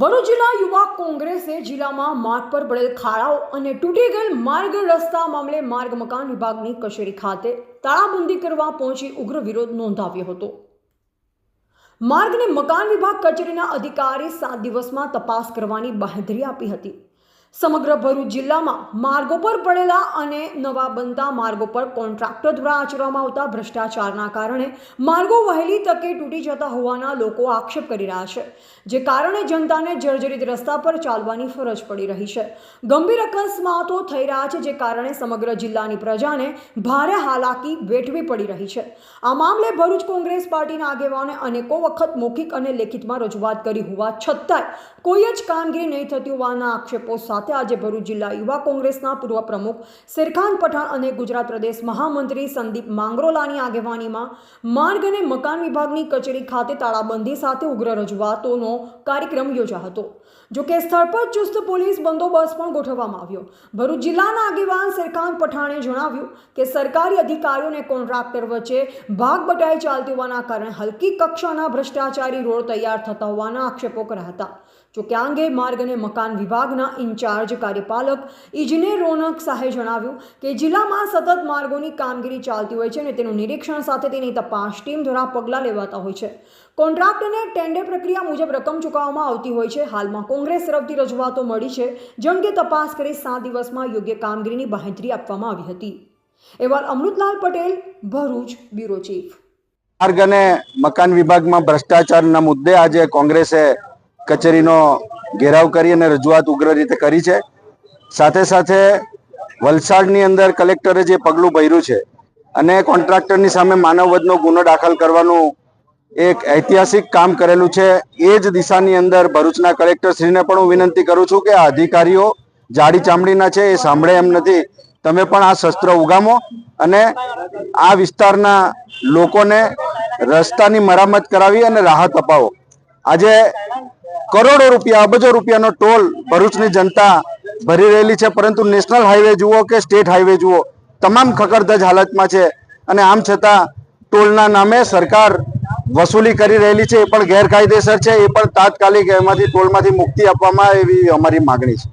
ભરૂચ જિલ્લા યુવા કોંગ્રેસે જિલ્લામાં માર્ગ પર પડેલ ખાડાઓ અને તૂટી ગયેલ માર્ગ રસ્તા મામલે માર્ગ મકાન વિભાગની કચેરી ખાતે તાળાબંધી કરવા પહોંચી ઉગ્ર વિરોધ નોંધાવ્યો હતો. માર્ગને મકાન વિભાગ કચેરીના અધિકારી સાત દિવસમાં તપાસ કરવાની બાહેધરી આપી હતી. સમગ્ર ભરૂચ જિલ્લામાં માર્ગો પર પડેલા અને નવા બનતા માર્ગો પર કોન્ટ્રાક્ટર દ્વારા આચરવામાં આવતા ભ્રષ્ટાચારના કારણે માર્ગો વહેલી તકે તૂટી જતા હોવાના લોકો આક્ષેપ કરી રહ્યા છે, જે કારણે જનતાને જર્જરિત રસ્તા પર ચાલવાની ફરજ પડી રહી છે. ગંભીર અકસ્માતો થઈ રહ્યા છે, જે કારણે સમગ્ર જિલ્લાની પ્રજાને ભારે હાલાકી વેઠવી પડી રહી છે. આ મામલે ભરૂચ કોંગ્રેસ પાર્ટીના આગેવાને અનેકો વખત મૌખિક અને લેખિતમાં રજૂઆત કરી હોવા છતાંય કોઈ જ કામગીરી નહીં થતી હોવાના આક્ષેપો સાથે આજે ભરૂચ જિલ્લા યુવા કોંગ્રેસના પૂર્વ પ્રમુખ શેરખાન પઠાણ અને ગુજરાત પ્રદેશ મહામંત્રી સંદીપ માંગરોલાની આગેવાનીમાં માર્ગ અને મકાન વિભાગની કચેરી ખાતે તાળાબંધી સાથે ઉગ્ર રજૂઆતોનો કાર્યક્રમ યોજાયો હતો. જોકે સ્થળ પર ચુસ્ત પોલીસ બંદોબસ્ત પણ ગોઠવવામાં આવ્યો. ભરૂચ જિલ્લાના આગેવાન શેરખાન પઠાણે જણાવ્યું કે સરકારી અધિકારીઓ અને કોન્ટ્રાક્ટર વચ્ચે ભાગ બટાઈ ચાલતી હોવાના કારણે હલકી કક્ષાના ભ્રષ્ટાચારી રોડ તૈયાર થતા હોવાના આક્ષેપો કર્યા હતા. જોકે આ અંગે માર્ગ અને મકાન વિભાગના ઇન્ચાર્જ કાર્યપાલક ઇજનેર રોનક શાહે જણાવ્યું કે જિલ્લામાં સતત માર્ગોની કામગીરી ચાલતી હોય છે અને તેનું નિરીક્ષણ સાથે તેની તપાસ ટીમ દ્વારા પગલાં લેવાતા હોય છે. કોન્ટ્રાક્ટને ટેન્ડર પ્રક્રિયા મુજબ રકમ ચૂકવવામાં આવતી હોય છે. હાલમાં કોંગ્રેસ તરફથી રજૂઆતો મળી છે, જેમ કે તપાસ કરી સાત દિવસમાં યોગ્ય કામગીરીની બાંહેધરી આપવામાં આવી હતી. એવા અમૃતલાલ પટેલ, ભરૂચ, બ્યુરો ચીફ. માર્ગ અને મકાન વિભાગમાં ભ્રષ્ટાચારના મુદ્દે આજે કોંગ્રેસે કચેરીનો ઘેરાવ કરી અને રજૂઆત ઉગ્ર રીતે કરી છે. સાથે સાથે વલસાડની અંદર કલેક્ટરે જે પગલું ભર્યું છે અને કોન્ટ્રાક્ટરની સામે માનવવધનો ગુનો દાખલ કરવાનું એક ઐતિહાસિક કામ કરેલું છે, એ જ દિશાની અંદર ભરૂચના કલેક્ટરશ્રીને પણ હું વિનંતી કરું છું કે આ અધિકારીઓ જાડી ચામડીના છે, એ સાંભળે એમ નથી. તમે પણ આ શસ્ત્ર ઉગામો અને આ વિસ્તારના લોકોને રસ્તાની મરામત કરાવી અને રાહત અપાવો. આજે કરોડો રૂપિયા, અબજો રૂપિયાનો ટોલ ભરૂચની જનતા ભરી રહેલી છે. પરંતુ નેશનલ હાઈવે જુઓ કે સ્ટેટ હાઈવે જુઓ, તમામ ખકડધજ હાલતમાં છે. અને આમ છતાં ટોલના નામે સરકાર વસૂલી કરી રહેલી છે. એ પણ ગેરકાયદેસર છે. એ પણ તાત્કાલિક એમાંથી ટોલમાંથી મુક્તિ આપવામાં એવી અમારી માગણી છે.